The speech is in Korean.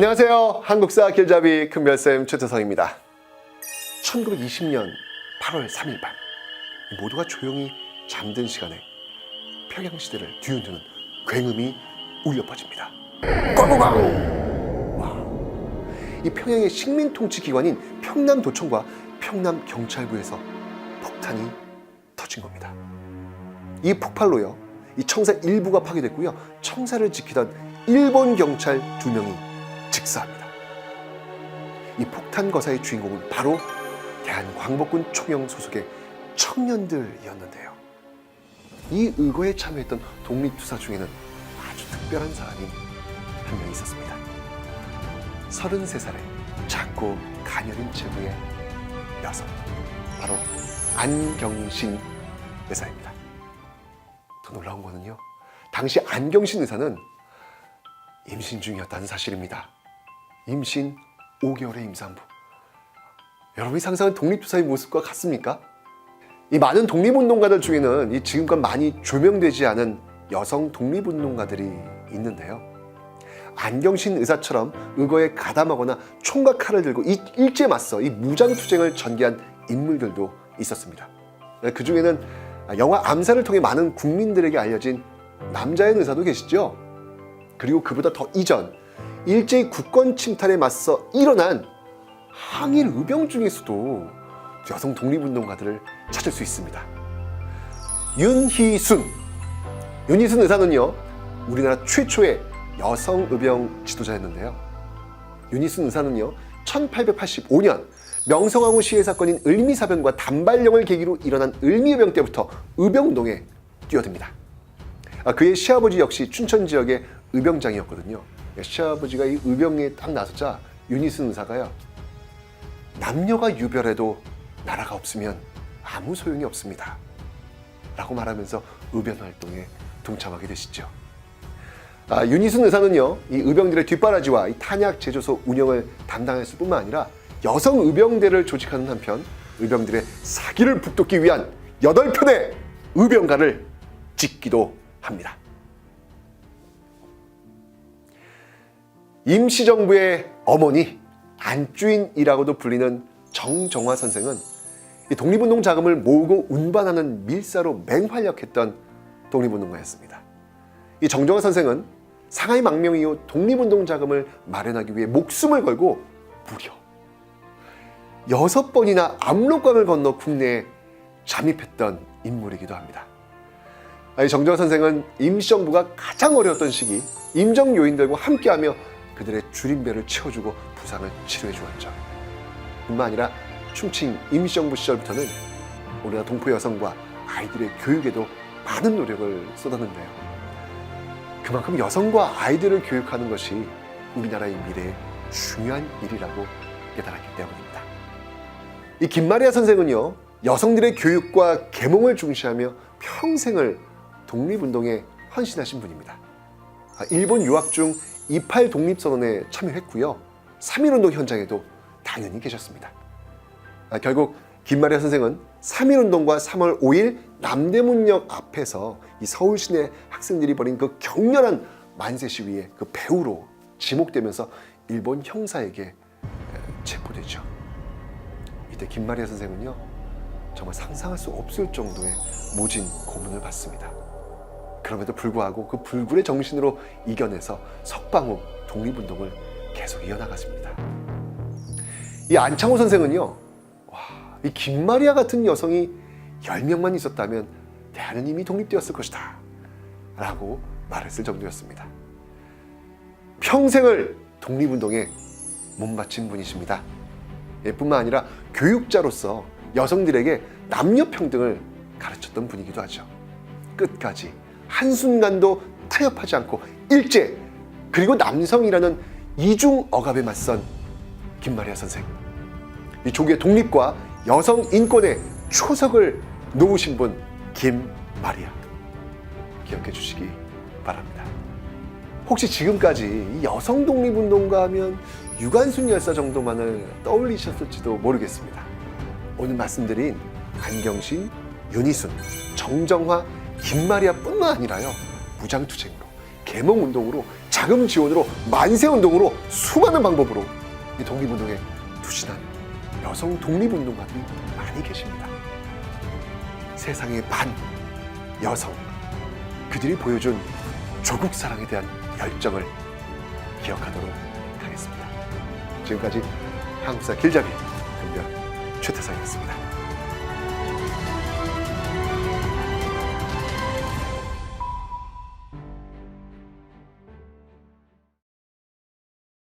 안녕하세요. 한국사 길잡이 큰별쌤 최태성입니다. 1920년 8월 3일 밤 모두가 조용히 잠든 시간에 평양시대를 뒤흔드는 굉음이 울려 퍼집니다. 꽝꽝꽝! 와, 이 평양의 식민 통치 기관인 평남도청과 평남경찰부에서 폭탄이 터진 겁니다. 이 폭발로요, 이 청사 일부가 파괴됐고요, 청사를 지키던 일본 경찰 두 명이 직사합니다. 이 폭탄 거사의 주인공은 바로 대한광복군 총영 소속의 청년들이었는데요. 이 의거에 참여했던 독립투사 중에는 아주 특별한 사람이 한 명 있었습니다. 33살의 작고 가녀린 체구의 여성, 바로 안경신 의사입니다. 더 놀라운 거는요, 당시 안경신 의사는 임신 중이었다는 사실입니다. 임신 5개월의 임산부. 여러분이 상상한 독립투사의 모습과 같습니까? 이 많은 독립운동가들 중에는 이 지금껏 많이 조명되지 않은 여성 독립운동가들이 있는데요. 안경신 의사처럼 의거에 가담하거나 총과 칼을 들고 이- 일제 맞서 이 무장투쟁을 전개한 인물들도 있었습니다. 그 중에는 영화 암살을 통해 많은 국민들에게 알려진 남자의 의사도 계시죠. 그리고 그보다 더 이전 일제의 국권 침탈에 맞서 일어난 항일 의병 중에서도 여성 독립운동가들을 찾을 수 있습니다. 윤희순. 윤희순 의사는요, 우리나라 최초의 여성 의병 지도자였는데요. 윤희순 의사는요, 1885년 명성황후 시해 사건인 을미사변과 단발령을 계기로 일어난 을미의병 때부터 의병운동에 뛰어듭니다. 아, 그의 시아버지 역시 춘천 지역의 의병장이었거든요. 시아버지가 이 의병에 딱 나서자 유니슨 의사가요. 남녀가 유별해도 나라가 없으면 아무 소용이 없습니다. 라고 말하면서 의병 활동에 동참하게 되시죠. 아, 유니슨 의사는요, 이 의병들의 뒷바라지와 이 탄약 제조소 운영을 담당했을 뿐만 아니라 여성 의병대를 조직하는 한편 의병들의 사기를 북돋기 위한 8편의 의병가를 짓기도 합니다. 임시정부의 어머니 안주인이라고도 불리는 정정화 선생은 이 독립운동 자금을 모으고 운반하는 밀사로 맹활약했던 독립운동가였습니다. 이 정정화 선생은 상하이 망명 이후 독립운동 자금을 마련하기 위해 목숨을 걸고 무려 여섯 번이나 압록강을 건너 국내에 잠입했던 인물이기도 합니다. 이 정정화 선생은 임시정부가 가장 어려웠던 시기 임정 요인들과 함께하며 그들의 줄임배를 채워주고 부상을 치료해 주었죠. 뿐만 아니라 충칭 임시정부 시절부터는 우리나라 동포 여성과 아이들의 교육에도 많은 노력을 쏟았는데요. 그만큼 여성과 아이들을 교육하는 것이 우리나라의 미래에 중요한 일이라고 깨달았기 때문입니다. 이 김마리아 선생은요, 여성들의 교육과 계몽을 중시하며 평생을 독립운동에 헌신하신 분입니다. 아, 일본 유학 중 28 독립선언에 참여했고요. 3.1운동 현장에도 당연히 계셨습니다. 아, 결국 김마리아 선생은 3.1운동과 3월 5일 남대문역 앞에서 이 서울 시내 학생들이 벌인 그 격렬한 만세 시위에 그 배우로 지목되면서 일본 형사에게 에, 체포되죠. 이때 김마리아 선생은요 정말 상상할 수 없을 정도의 모진 고문을 받습니다. 그럼에도 불구하고 그 불굴의 정신으로 이겨내서 석방 후 독립운동을 계속 이어나갔습니다. 이 안창호 선생은요, 와, 이 김마리아 같은 여성이 10명만 있었다면 대한은 이미 독립되었을 것이다. 라고 말했을 정도였습니다. 평생을 독립운동에 몸 바친 분이십니다. 예, 뿐만 아니라 교육자로서 여성들에게 남녀 평등을 가르쳤던 분이기도 하죠. 끝까지 한순간도 타협하지 않고 일제 그리고 남성이라는 이중 억압에 맞선 김마리아 선생. 이 조국의 독립과 여성 인권의 초석을 놓으신 분 김마리아. 기억해 주시기 바랍니다. 혹시 지금까지 이 여성 독립운동가 하면 유관순 열사 정도만을 떠올리셨을지도 모르겠습니다. 오늘 말씀드린 안경신, 윤희순, 정정화, 김마리아뿐만 아니라요 무장투쟁으로 계몽운동으로 자금 지원으로 만세 운동으로 수많은 방법으로 이 독립운동에 투신한 여성 독립운동가들이 많이 계십니다. 세상의 반 여성 그들이 보여준 조국 사랑에 대한 열정을 기억하도록 하겠습니다. 지금까지 한국사 길잡이 금별 최태상이었습니다.